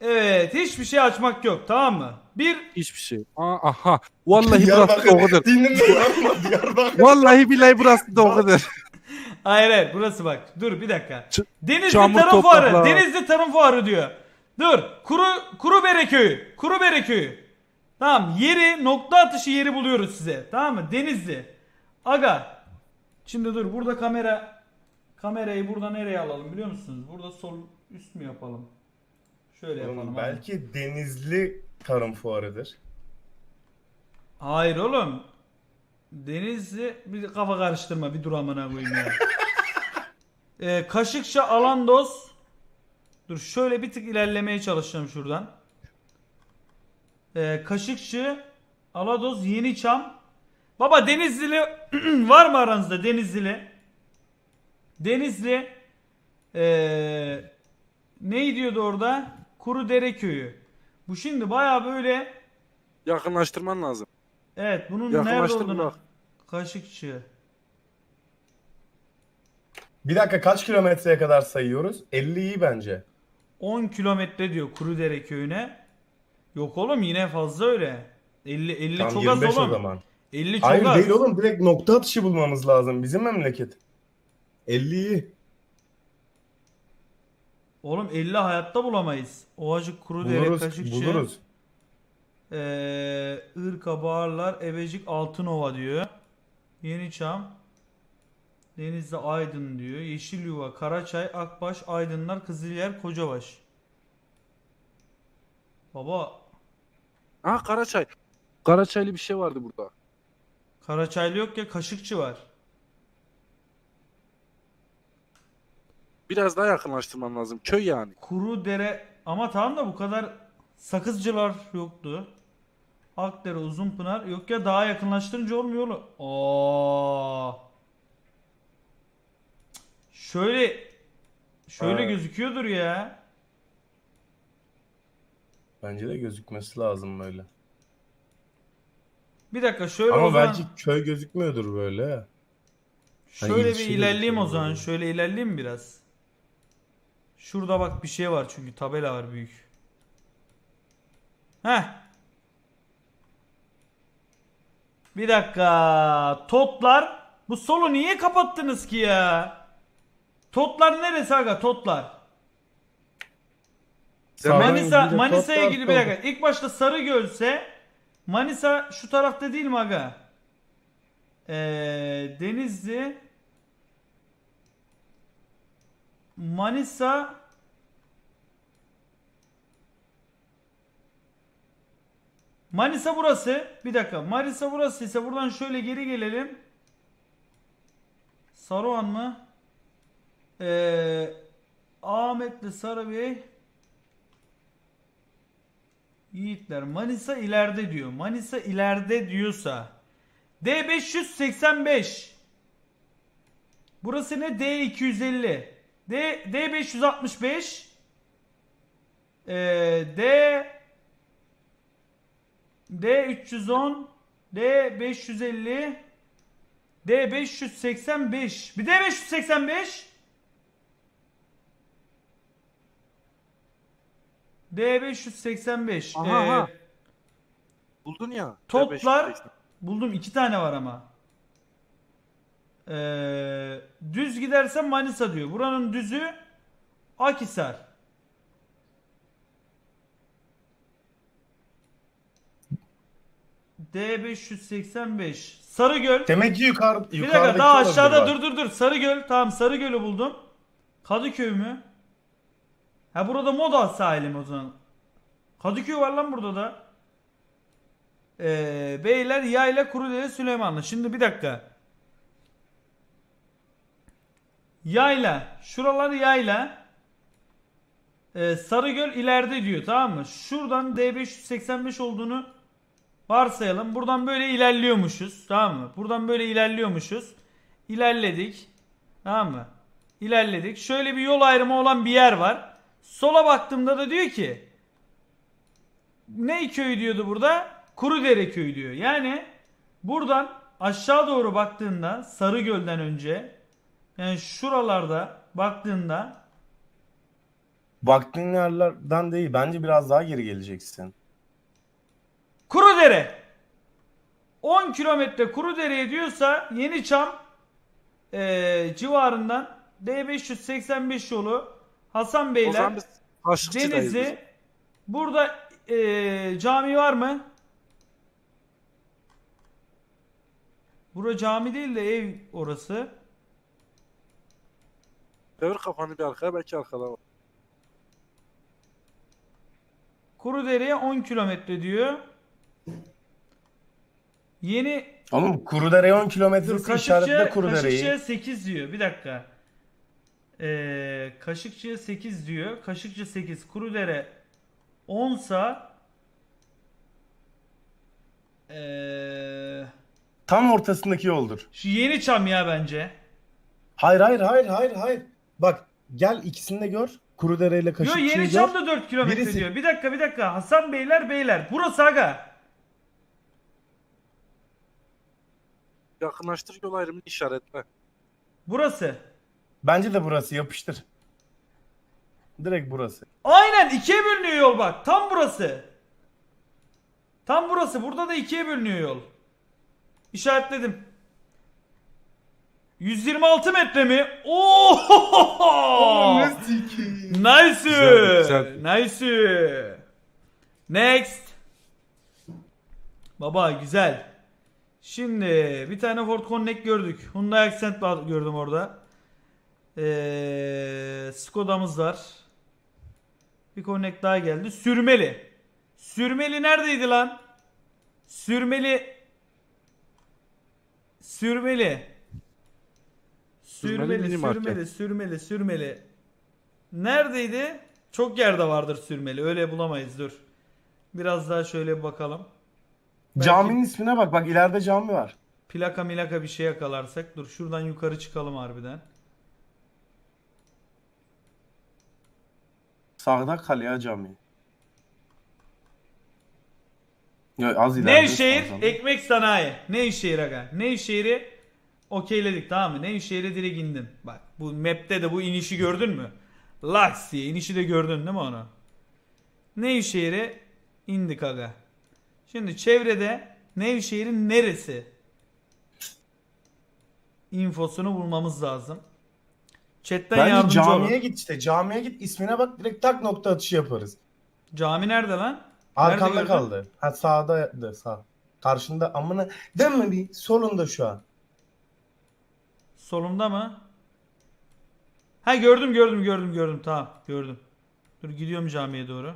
Evet hiçbir şey açmak yok tamam mı? Bir Hiçbir şey. Aa, aha. Vallahi burası da o kadar. Diyarbakır. Vallahi billahi burası da o kadar. Hayır hayır burası bak. Dur bir dakika. Ç- Denizli çamur Tarım topraklar. Fuarı. Denizli Tarım Fuarı diyor. Dur. Kuru Kurubere Köyü. Kurubere Köyü. Tamam yeri nokta atışı yeri buluyoruz size. Tamam mı? Denizli. Aga. Şimdi dur burada kamera kamerayı burada nereye alalım biliyor musunuz? Burada sol üst mü yapalım? Şöyle yapalım. Oğlum, abi. belki Denizli Tarım Fuarı'dır. Hayır oğlum. Denizli bir kafa karıştırma bir dur amına koyayım ya. ee, Kaşıkçı Alandos. Dur şöyle bir tık ilerlemeye çalışacağım şuradan. Ee, Kaşıkçı Alados Yeniçam. Baba Denizlili var mı aranızda Denizlili? Denizli ee, ne diyordu orada? Kurudere köyü. Bu şimdi baya böyle Yakınlaştırman lazım. Evet bunun nerede Yakınlaştır olduğunu. bak. Kaşıkçı. Bir dakika kaç kilometreye kadar sayıyoruz? 50 iyi bence. 10 kilometre diyor Kurudere köyüne. Yok oğlum yine fazla öyle. 50 50 Tam çok 25 az o oğlum. zaman. 50 çok Hayır az. değil oğlum direkt nokta atışı bulmamız lazım. Bizim memleket. 50 iyi. Oğlum 50 hayatta bulamayız. Ovacık Kurudere Buluruz. Kaşıkçı. Buluruz. Ee, Irka Bağırlar Ebecik Altınova diyor. Yeniçam. Denizli Aydın diyor. Yeşilyuva, Karaçay, Akbaş, Aydınlar, Kızılyer, Kocabaş. Baba Aha Karaçay. Karaçaylı bir şey vardı burada. Karaçaylı yok ya Kaşıkçı var. Biraz daha yakınlaştırman lazım. Köy yani. Kuru dere ama tamam da bu kadar sakızcılar yoktu. Akdere, Uzunpınar yok ya daha yakınlaştırınca olmuyor oğlum. Oo. Şöyle şöyle Ha. gözüküyordur ya. Bence de gözükmesi lazım böyle. Bir dakika şöyle o Ama zaman belki köy gözükmüyordur böyle. şöyle Hani bir ilçe ilerleyeyim o zaman. böyle. Şöyle ilerleyeyim biraz. Şurada bak bir şey var çünkü tabela var büyük. Heh. Bir dakika. Totlar. Bu solu niye kapattınız ki ya? Totlar neresi aga? Totlar. Sağdan Manisa gidince Manisa'ya gidip bir dakika. İlk başta Sarıgöl'se Manisa şu tarafta değil mi aga? Ee, Denizli Manisa Manisa burası. Bir dakika. Manisa burası ise buradan şöyle geri gelelim. Saruhan mı? Ee, Ahmetli Sarıbey Yiğitler Manisa ileride diyor. Manisa ileride diyorsa D585 Burası ne? D250 D D565 ee, D D310 D550 D585 Bir D585 D585 Aha, ee, aha. Buldun ya. Toplar D580. buldum iki tane var ama. Ee, düz gidersen Manisa diyor. Buranın düzü Akisar. D585 Sarıgöl. Demek ki yukarı, Bir yukarıdaki dakika daha olabilir aşağıda bak. dur dur dur. Sarıgöl. Tamam Sarıgöl'ü buldum. Kadıköy mü? Ha burada Moda sahili mi o zaman? Kadıköy var lan burada da. Ee, Beyler Yayla Kurudere Süleymanlı. Şimdi bir dakika. Yayla. Şuralar yayla. Ee, Sarıgöl ileride diyor tamam mı? Şuradan D585 olduğunu varsayalım. Buradan böyle ilerliyormuşuz. Tamam mı? Buradan böyle ilerliyormuşuz. İlerledik. Tamam mı? İlerledik. Şöyle bir yol ayrımı olan bir yer var. Sola baktığımda da diyor ki ne köyü diyordu burada? Kurudere köyü diyor. Yani buradan aşağı doğru baktığında Sarıgöl'den önce yani şuralarda baktığında Baktığın yerlerden değil. Bence biraz daha geri geleceksin. Kurudere. 10 kilometre Kurudere'ye diyorsa Yeniçam eee civarından D585 yolu Hasan O Beyler zaman biz Kaşıkçı'dayız biz. Denizli burada eee, cami var mı? Bura cami değil de ev orası. Devir kafanı bir arkaya belki arkada var. Kurudere'ye 10 kilometre diyor. Yeni Oğlum Kurudere'ye 10 Dur kilometresi işaretle Kaşıkçı'ya Kurudere'yi. Kaşıkçı'ya 8 diyor. Bir dakika. Ee, Kaşıkçı'ya 8 diyor. Kaşıkçı 8. Kurudere 10 sa ee, Tam ortasındaki yoldur. şu yeni çam ya bence. Hayır hayır hayır hayır hayır. Bak gel ikisini de gör. Kurudere ile Yo Kaşıkçı'yı yeni gör. çam da 4 kilometre Birisi- diyor. Bir dakika bir dakika. Hasan Beyler Beyler. Burası aga. Yakınlaştır yol ayrımını işaretle. Burası. Bence de burası yapıştır. Direkt burası. Aynen ikiye bölünüyor yol bak. Tam burası. Tam burası. Burada da ikiye bölünüyor yol. İşaretledim. 126 metre mi? Oo! Nice. Güzel, Nice. Next. Baba güzel. Şimdi bir tane Ford Connect gördük. Hyundai Accent gördüm orada. Ee, Skoda'mız var. Bir Connect daha geldi. Sürmeli. Sürmeli neredeydi lan? Sürmeli. Sürmeli. Sürmeli Sürmeli, sürmeli, sürmeli, sürmeli. Neredeydi? Çok yerde vardır sürmeli. Öyle bulamayız dur. Biraz daha şöyle bir bakalım. Belki- Caminin ismine bak. Bak ileride cami var. Plaka milaka bir şey yakalarsak. Dur şuradan yukarı çıkalım harbiden. Sağda Kalya Camii. Ya az ileride. Nevşehir ekmek sanayi. Nevşehir aga. Nevşehir'i okeyledik tamam mı? Nevşehir'e direkt indin. Bak bu map'te de bu inişi gördün mü? Laks diye inişi de gördün değil mi onu? Nevşehir'e indik aga. Şimdi çevrede Nevşehir'in neresi? Infosunu bulmamız lazım. Chatten Bence yardımcı camiye olun. git işte. Camiye git ismine bak direkt tak nokta atışı yaparız. Cami nerede lan? Arkanda gördün? kaldı. Ha sağda sağ. Karşında amına mi bir solunda şu an. Solumda mı? Ha gördüm gördüm gördüm gördüm tamam gördüm. Dur gidiyorum camiye doğru.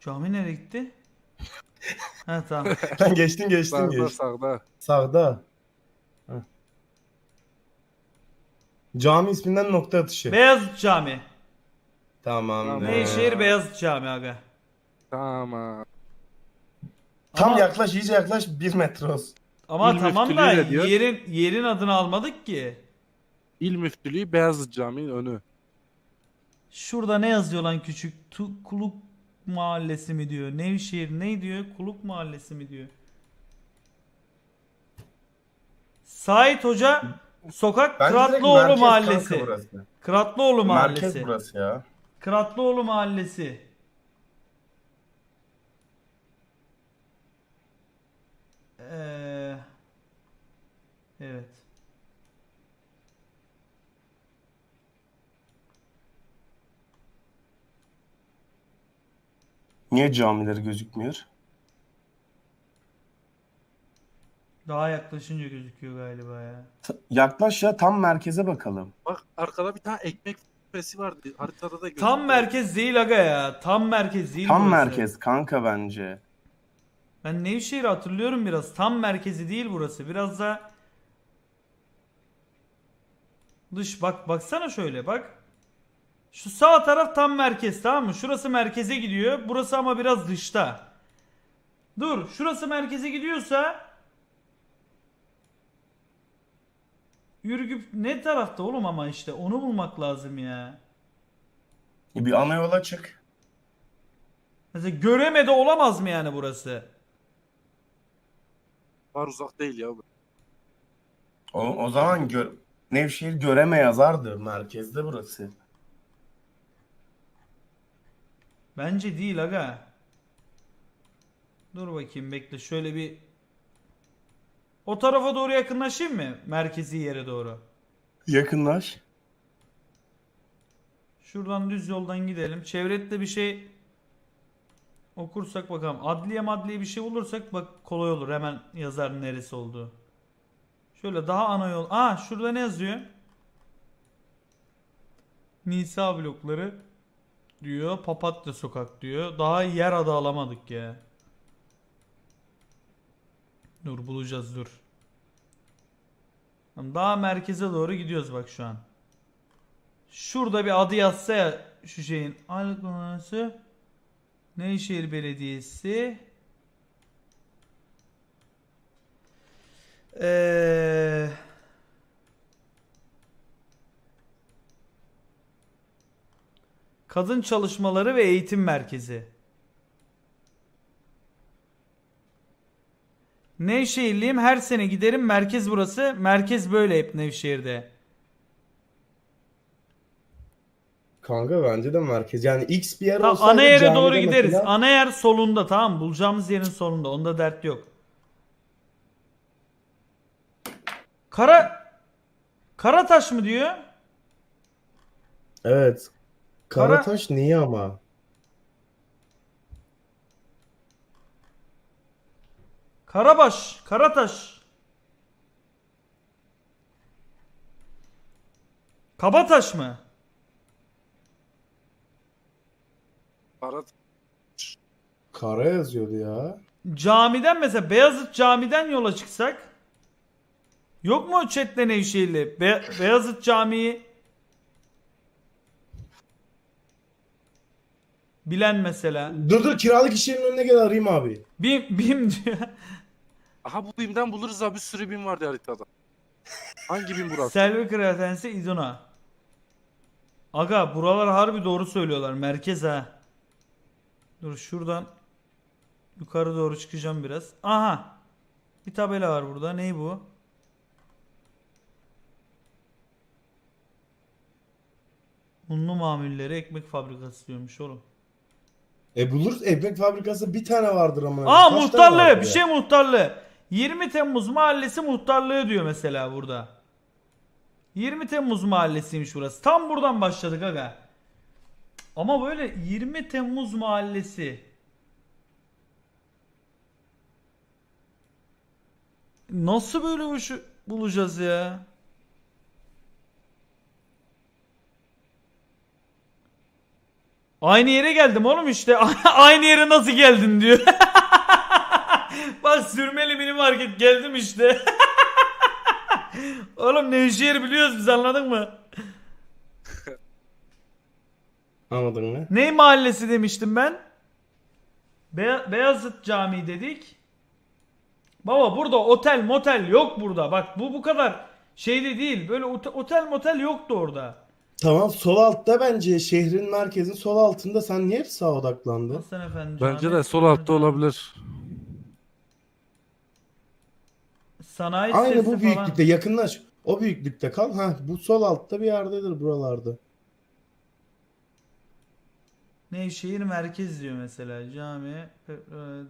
Cami nereye gitti? ha tamam. Lan geçtin geçtin Sağda geçtin. sağda. Sağda. Heh. Cami isminden nokta atışı. Beyazıt Cami. Tamam. Tamam. Nevşehir Beyazıt Cami aga. Tamam. Tam Ama- yaklaş iyice yaklaş bir metre olsun. Ama İl tamam da müftülüğü ne diyor? yerin yerin adını almadık ki. İl Müftülüğü Beyazıt Camii'nin önü. Şurada ne yazıyor lan küçük? Tu, Kuluk Mahallesi mi diyor? Nevşehir ne diyor? Kuluk Mahallesi mi diyor? Sait Hoca Sokak Bence direkt Kıratlıoğlu merkez Mahallesi. burası. Kıratlıoğlu Mahallesi. Merkez burası ya. Kıratlıoğlu Mahallesi. Ee, evet. Niye camileri gözükmüyor? Daha yaklaşınca gözüküyor galiba ya. T- Yaklaş ya tam merkeze bakalım. Bak arkada bir tane ekmek fesi vardı. Haritada da gözüküyor. Tam merkez değil aga ya. Tam merkez değil Tam burası. merkez kanka bence. Ben Nevşehir'i hatırlıyorum biraz. Tam merkezi değil burası. Biraz da dış bak baksana şöyle bak. Şu sağ taraf tam merkez tamam mı? Şurası merkeze gidiyor. Burası ama biraz dışta. Dur, şurası merkeze gidiyorsa Ürgüp ne tarafta oğlum ama işte onu bulmak lazım ya. Bir ana yola çık. Mesela göremede olamaz mı yani burası? Var uzak değil ya. O, o zaman gör, Nevşehir Göreme yazardı. Merkezde burası. Bence değil aga. Dur bakayım bekle şöyle bir o tarafa doğru yakınlaşayım mı? Merkezi yere doğru. Yakınlaş. Şuradan düz yoldan gidelim. Çevrette bir şey okursak bakalım. Adliye madliye bir şey bulursak bak kolay olur. Hemen yazar neresi olduğu. Şöyle daha ana yol. Aa şurada ne yazıyor? Nisa blokları diyor. Papatya sokak diyor. Daha yer adı alamadık ya. Dur bulacağız dur. Daha merkeze doğru gidiyoruz bak şu an. Şurada bir adı yazsa ya şu şeyin. Aylık numarası. Nevşehir Belediyesi. Ee, Kadın Çalışmaları ve Eğitim Merkezi. Nevşehirliyim her sene giderim merkez burası. Merkez böyle hep Nevşehir'de. Kanka bence de merkez. Yani X bir yer Tamam, olsaydı ana yere camide doğru gideriz. mesela- Ana yer solunda tamam mı? Bulacağımız yerin solunda. Onda dert yok. Kara Karataş mı diyor? Evet. Kara- Karataş niye ama? Karabaş, Karataş. Kabataş mı? Para Kara yazıyordu ya. Camiden mesela Beyazıt Cami'den yola çıksak Yok mu chatte Nevşehirli? Be- Beyazıt Camii Bilen mesela. Dur dur kiralık iş yerinin önüne gel arayayım abi. Bim, bim diyor. Aha bu BİM'den buluruz abi bir sürü BİM vardı haritada. Hangi BİM burası? Selvi Kıraathanesi İduna. Aga buralar harbi doğru söylüyorlar. Merkez ha. Dur şuradan yukarı doğru çıkacağım biraz. Aha. Bir tabela var burada. Ney bu? Unlu mamulleri ekmek fabrikası diyormuş oğlum. E buluruz ekmek fabrikası bir tane vardır ama. Aa Kaç tane vardır Bir ya? şey muhtarlığı. 20 Temmuz Mahallesi muhtarlığı diyor mesela burada. 20 Temmuz Mahallesiymiş burası. Tam buradan başladık aga. Ama böyle 20 Temmuz Mahallesi. Nasıl böyle şu bulacağız ya? Aynı yere geldim oğlum işte. Aynı yere nasıl geldin diyor. Bak sürmeli mini market geldim işte. oğlum Nevşehir biliyoruz biz anladın mı? Anladın mı? Ney mahallesi demiştim ben? Be- Beyazıt Camii dedik. Baba burada otel motel yok burada. Bak bu bu kadar şeyli değil. Böyle ote- otel motel yoktu orada. Tamam sol altta bence şehrin merkezin sol altında sen niye sağa odaklandın? Hasan Efendi Bence de sol altta olabilir. Sanayi Aynı sitesi bu falan. büyüklükte yakınlaş. O büyüklükte kal. Ha bu sol altta bir yerdedir buralarda. Nevşehir merkez diyor mesela. Cami, e,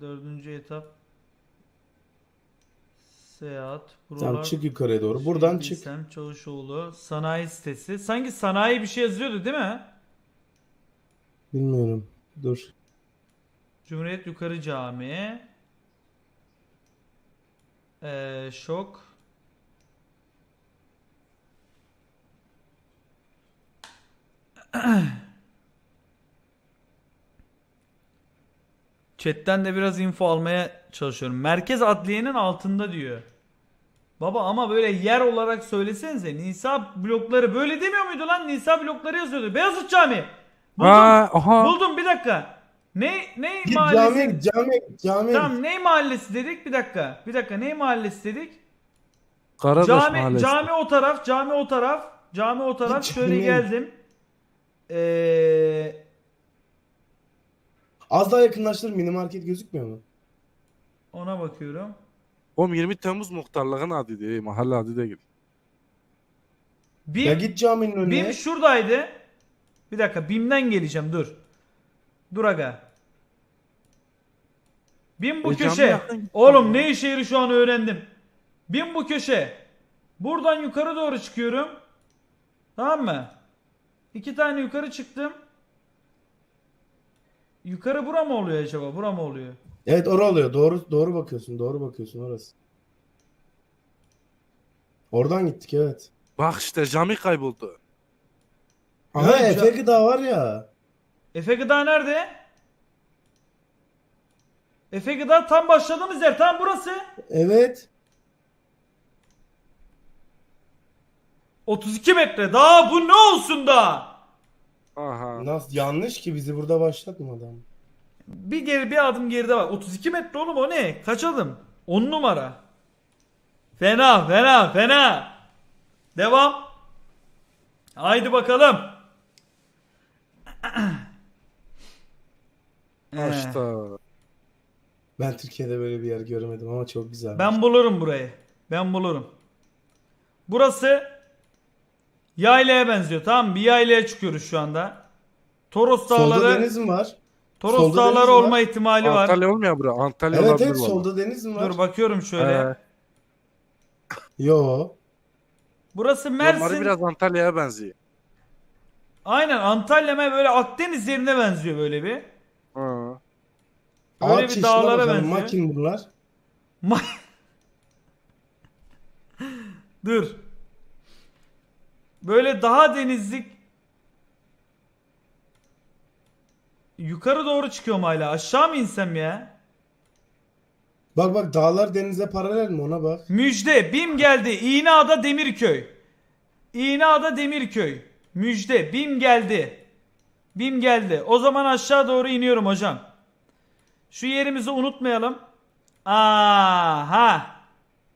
dördüncü etap. Seyahat. Buralar. Tamam çık yukarıya doğru. Buradan Şey çık. Bilsem, Çavuşoğlu. Sanayi sitesi. Sanki sanayi bir şey yazıyordu değil mi? Bilmiyorum. Dur. Cumhuriyet Yukarı Camii. Ee, şok. Chat'ten de biraz info almaya çalışıyorum. Merkez Adliye'nin altında diyor. Baba ama böyle yer olarak söylesenize. Nisa blokları böyle demiyor muydu lan? Nisa blokları yazıyordu. Beyazıt Camii. Buldum. Ha, aha. Buldum bir dakika. Ne ne mahallesi? git, camiye git. Tamam ne mahallesi dedik? Bir dakika. Bir dakika ne mahallesi dedik? Karadaş cami Mahallesi. cami o taraf, cami o taraf, cami o taraf. Git Şöyle geldim. Ee, Az daha yakınlaştır mini market gözükmüyor mu? ona bakıyorum. Oğlum 20 Temmuz muhtarlığın adı değil, mahalle adı değil. BİM, Ya git caminin önüne. BİM şuradaydı. Bir dakika BİM'den geleceğim dur. Dur aga. BİM bu E, köşe. yakın. Oğlum ne işe yarıyor şu an öğrendim. BİM bu köşe. Buradan yukarı doğru çıkıyorum. Tamam mı? İki tane yukarı çıktım. Yukarı bura mı oluyor acaba? Bura mı oluyor? Evet orası oluyor. Doğru doğru bakıyorsun. Doğru bakıyorsun orası. Oradan gittik evet. Bak işte cami kayboldu. Aha Efe gıda var ya. Efe Gıda nerede? Efe Gıda tam başladığımız yer. Tam burası. Evet. 32 metre. Daha bu ne olsun da? Aha. Nasıl yanlış ki bizi burada başlatma adam. Bir geri bir adım geride var. 32 metre oğlum o ne? Kaç adım? 10 numara. Fena fena fena. Devam. Haydi bakalım. İşte. Ben Türkiye'de böyle bir yer görmedim ama çok güzel. ben bulurum burayı. Ben bulurum. Burası yaylaya benziyor tamam? Bir yaylaya çıkıyoruz şu anda. Toros Solda dağları, deniz mi var? Toros solda dağları deniz var. olma ihtimali var. Antalya olmuyor bura. Antalya Evet olabilir evet solda deniz mi var? Dur bakıyorum şöyle. Ee, Yo. Burası Onları Mersin. biraz Antalya'ya benziyor. Aynen Antalya mı böyle Akdeniz yerine benziyor böyle bir. Ha. Böyle Ağaç bir dağlara benziyor. Makin bunlar. Ma- Dur. Böyle daha denizlik Yukarı doğru çıkıyorum hala. Aşağı mı insem ya? Bak bak dağlar denize paralel mi ona bak. Müjde. Bim geldi. İğneada Demirköy. İğneada Demirköy. Müjde. Bim geldi. Bim geldi. O zaman aşağı doğru iniyorum hocam. Şu yerimizi unutmayalım. Aha.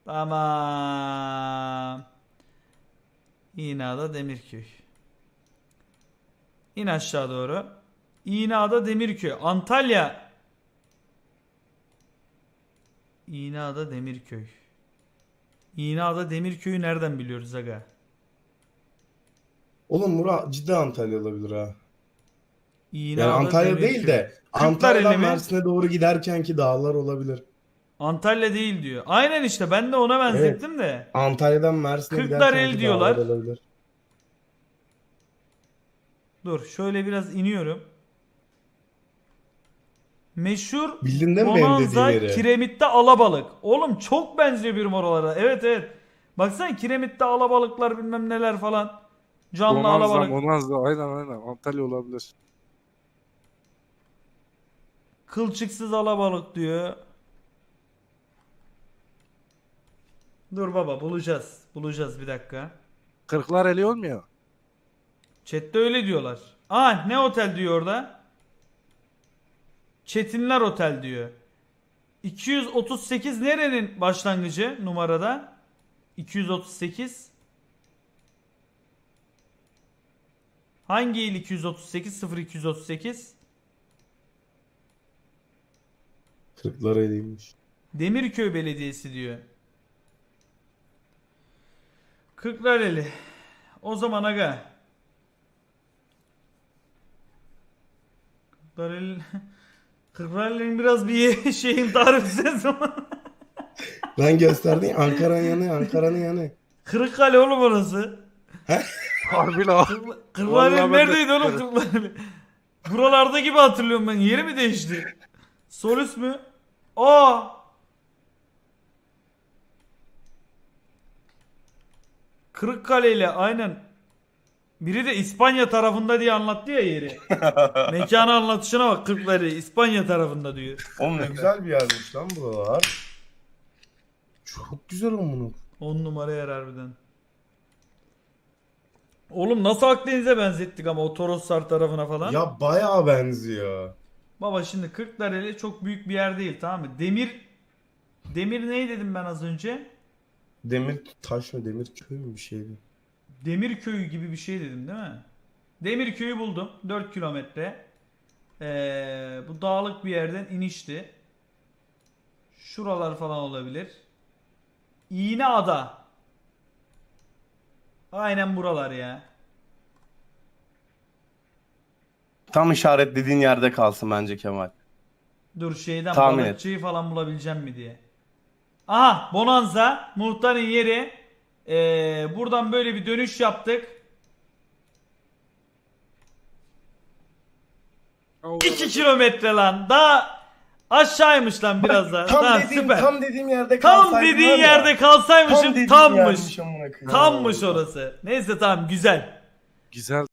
Tamam. İğneada Demirköy. İn aşağı doğru. İğneada Demirköy. Antalya. İğneada Demirköy. İğneada Demirköy'ü nereden biliyoruz aga? Oğlum Murat cidden Antalya olabilir ha. İğneada Yani Antalya değil de Antalya'dan? Mersin'e doğru giderkenki dağlar olabilir. Antalya değil diyor. Aynen işte ben de ona benzettim de. Antalya'dan Mersin'e Kırklareli giderkenki diyorlar. dağlar olabilir. Dur şöyle biraz iniyorum. Meşhur Bildin değil mi benim Bonanza dediğim yeri? Kiremitte alabalık. Oğlum çok benziyor bir oralara. Evet evet. Baksana Kiremitte alabalıklar bilmem neler falan. Canlı Bonanza, alabalık. Bonanza. Aynen aynen. Antalya olabilir. Kılçıksız alabalık diyor. Dur baba bulacağız. Bulacağız bir dakika. Kırklar eli olmuyor. Chat'te öyle diyorlar. Aa ne otel diyor orada? Çetinler Otel diyor. 238 nerenin başlangıcı numarada? 238. Hangi il 238? 0238. Kırklareli'ymiş. Demirköy Belediyesi diyor. Kırklareli. O zaman aga. Kırklareli Kırklareli'nin biraz bir şeyin tarifi zaman. Ben gösterdim ya, Ankara'nın yanı Ankara'nın yanı. Kırıkkale oğlum orası. Harbi la. Kırklareli Vallahi ben de- neredeydi oğlum Kırklareli? Buralarda gibi hatırlıyorum ben. Yeri mi değişti? Solüs mü? Aa! Kırıkkale ile aynen. Biri de İspanya tarafında diye anlattı ya yeri. Mekanı anlatışına bak Kırklareli İspanya tarafında diyor. Oğlum ne güzel bir yermiş lan buralar. Çok güzel onu. 10 numara yer harbiden. Oğlum nasıl Akdeniz'e benzettik ama o Toroslar tarafına falan. Ya bayağı benziyor. Baba şimdi Kırklareli çok büyük bir yer değil tamam mı? Demir Demir ne dedim ben az önce? Demir taş mı demir köy mü bir şeydi. Demirköy gibi bir şey dedim değil mi? Demirköy'ü buldum. 4 kilometre. Ee, bu dağlık bir yerden inişti. Şuralar falan olabilir. İğne ada. Aynen buralar ya. Tam işaretlediğin yerde kalsın bence Kemal. Dur şeyden Tahmin et. balıkçıyı falan bulabileceğim mi diye. Aha Bonanza muhtarın yeri. Ee, buradan böyle bir dönüş yaptık. 2 kilometre lan. Daha aşağıymış lan biraz daha. Tam Tamam, dediğim, süper. tam dediğim yerde Tam kalsaydın dediğin var ya, yerde kalsaymışım dediğim tammış. yermiş amına koyayım. Tammış orası. Neyse tamam güzel. Güzel